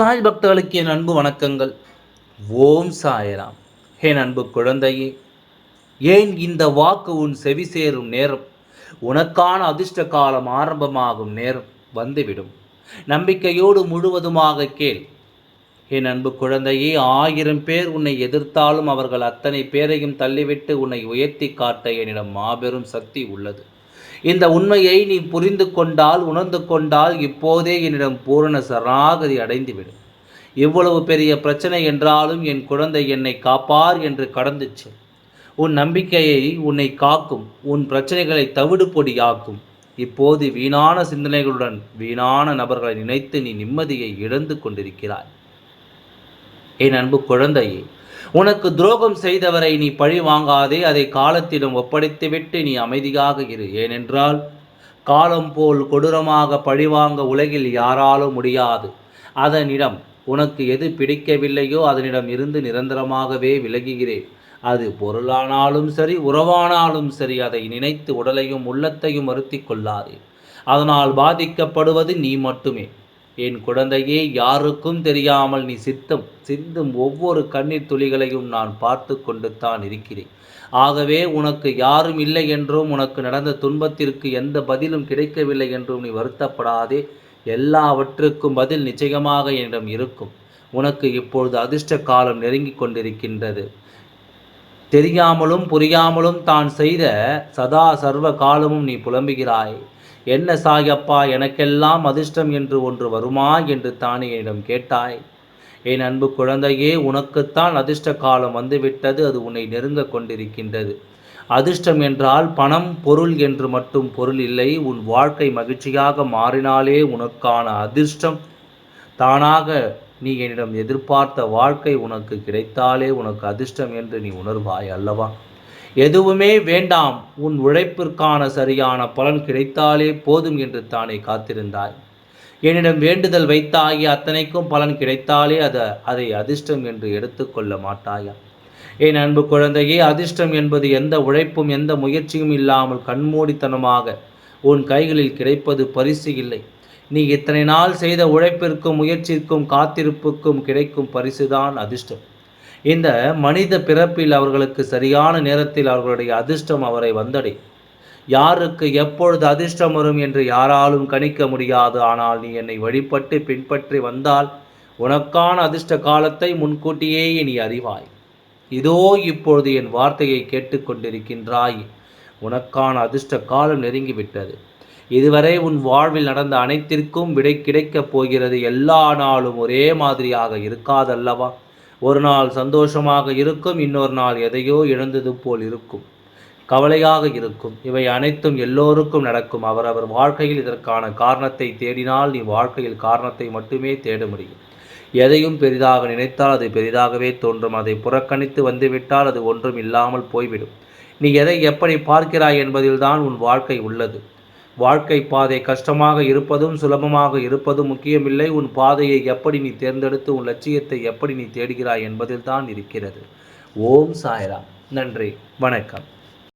சாய் பக்தர்களுக்கு என் அன்பு வணக்கங்கள். ஓம் சாயராம். என் அன்பு குழந்தையே ஏன் இந்த வாக்கு உன் செவி சேரும் நேரம்? உனக்கான அதிர்ஷ்ட காலம் ஆரம்பமாகும் நேரம் வந்துவிடும். நம்பிக்கையோடு முழுவதுமாக கேள். என் அன்பு குழந்தையே ஆயிரம் பேர் உன்னை எதிர்த்தாலும் அவர்கள் அத்தனை பேரையும் தள்ளிவிட்டு உன்னை உயர்த்தி காட்ட என்னிடம் மாபெரும் சக்தி உள்ளது. இந்த உண்மையை நீ புரிந்து கொண்டால் உணர்ந்து கொண்டால் இப்போதே என்னிடம் பூரண சரணாகதி அடைந்துவிடும். இவ்வளவு பெரிய பிரச்சனை என்றாலும் என் குழந்தை என்னை காப்பார் என்று கடந்துச்சு. உன் நம்பிக்கையை உன்னை காக்கும் உன் பிரச்சனைகளை தவிடு பொடியாக்கும் இப்போது வீணான சிந்தனைகளுடன் வீணான நபர்களை நினைத்து நீ நிம்மதியை இழந்து கொண்டிருக்கிறாய். என் அன்பு குழந்தையே உனக்கு துரோகம் செய்தவரை நீ பழி வாங்காதே அதை காலத்திலும் ஒப்படைத்துவிட்டு நீ அமைதியாக இரு. ஏனென்றால் காலம் போல் கொடூரமாக பழிவாங்க உலகில் யாராலும் முடியாது. அதனிடம் உனக்கு எது பிடிக்கவில்லையோ அதனிடம் இருந்து நிரந்தரமாகவே விலகுகிறேன். அது பொருளானாலும் சரி உறவானாலும் சரி அதை நினைத்து உடலையும் உள்ளத்தையும் வருத்தி கொள்ளாதே. அதனால் பாதிக்கப்படுவது நீ மட்டுமே. என் குழந்தையே யாருக்கும் தெரியாமல் நீ சித்தம் சிந்தும் ஒவ்வொரு கண்ணீர் துளிகளையும் நான் பார்த்து கொண்டு தான் இருக்கிறேன். ஆகவே உனக்கு யாரும் இல்லை என்றும் உனக்கு நடந்த துன்பத்திற்கு எந்த பதிலும் கிடைக்கவில்லை என்றும் நீ வருத்தப்படாதே. எல்லாவற்றுக்கும் பதில் நிச்சயமாக என்னிடம் இருக்கும். உனக்கு இப்பொழுது அதிர்ஷ்ட காலம் நெருங்கி கொண்டிருக்கின்றது. தெரியாமலும் புரியாமலும் தான் செய்த சதா சர்வ காலமும் நீ புலம்புகிறாய். என்ன சாயப்பா எனக்கெல்லாம் அதிர்ஷ்டம் என்று ஒன்று வருமா? என்று தானே என்னிடம் கேட்டாய். என் அன்பு குழந்தையே உனக்குத்தான் அதிர்ஷ்ட காலம் வந்துவிட்டது அது உன்னை நெருங்க கொண்டிருக்கின்றது. அதிர்ஷ்டம் என்றால் பணம் பொருள் என்று மட்டும் பொருள் இல்லை உன் வாழ்க்கை மகிழ்ச்சியாக மாறினாலே உனக்கான அதிர்ஷ்டம். தானாக நீ என்னிடம் எதிர்பார்த்த வாழ்க்கை உனக்கு கிடைத்தாலே உனக்கு அதிர்ஷ்டம் என்று நீ உணர்வாய் அல்லவா? எதுவுமே வேண்டாம் உன் உழைப்பிற்கான சரியான பலன் கிடைத்தாலே போதும் என்று தானே காத்திருந்தாய். என்னிடம் வேண்டுதல் வைத்தாகி அத்தனைக்கும் பலன் கிடைத்தாலே அதை அதை அதிர்ஷ்டம் என்று எடுத்துக்கொள்ள மாட்டாயா? என் அன்பு குழந்தையே அதிர்ஷ்டம் என்பது எந்த உழைப்பும் எந்த முயற்சியும் இல்லாமல் கண்மூடித்தனமாக உன் கைகளில் கிடைப்பது பரிசு இல்லை. நீ இத்தனை நாள் செய்த உழைப்பிற்கும் முயற்சிக்கும் காத்திருப்புக்கும் கிடைக்கும் பரிசுதான் அதிர்ஷ்டம். இந்த மனித பிறப்பில் அவர்களுக்கு சரியான நேரத்தில் அவர்களுடைய அதிர்ஷ்டம் அவரை வந்தடை. யாருக்கு எப்பொழுது அதிர்ஷ்டம் வரும் என்று யாராலும் கணிக்க முடியாது ஆனால் நீ என்னை வழிபட்டு பின்பற்றி வந்தால் உனக்கான அதிர்ஷ்ட காலத்தை முன்கூட்டியே நீ அறிவாய். இதோ இப்பொழுது என் வார்த்தையை கேட்டுக்கொண்டிருக்கின்றாய் உனக்கான அதிர்ஷ்ட காலம் நெருங்கிவிட்டது. இதுவரை உன் வாழ்வில் நடந்த அனைத்திற்கும் விடை கிடைக்கப் போகிறது. எல்லா நாளும் ஒரே மாதிரியாக இருக்காதல்லவா? ஒரு நாள் சந்தோஷமாக இருக்கும் இன்னொரு நாள் எதையோ இழந்தது போல் இருக்கும். கவலையாக இருக்கும். இவை அனைத்தும் எல்லோருக்கும் நடக்கும். அவரவர் வாழ்க்கையில் இதற்கான காரணத்தை தேடினால் நீ வாழ்க்கையில் காரணத்தை மட்டுமே தேட முடியும். எதையும் பெரிதாக நினைத்தால் அது பெரிதாகவே தோன்றும். அதை புறக்கணித்து வந்துவிட்டால் அது ஒன்றும் இல்லாமல் போய்விடும். நீ எதை எப்படி பார்க்கிறாய் என்பதில்தான் உன் வாழ்க்கை உள்ளது. வாழ்க்கை பாதை கஷ்டமாக இருப்பதும் சுலபமாக இருப்பதும் முக்கியமில்லை. உன் பாதையை எப்படி நீ தேர்ந்தெடுத்து உன் லட்சியத்தை எப்படி நீ தேடுகிறாய் என்பதில் தான் இருக்கிறது. ஓம் சாய்ராம். நன்றி. வணக்கம்.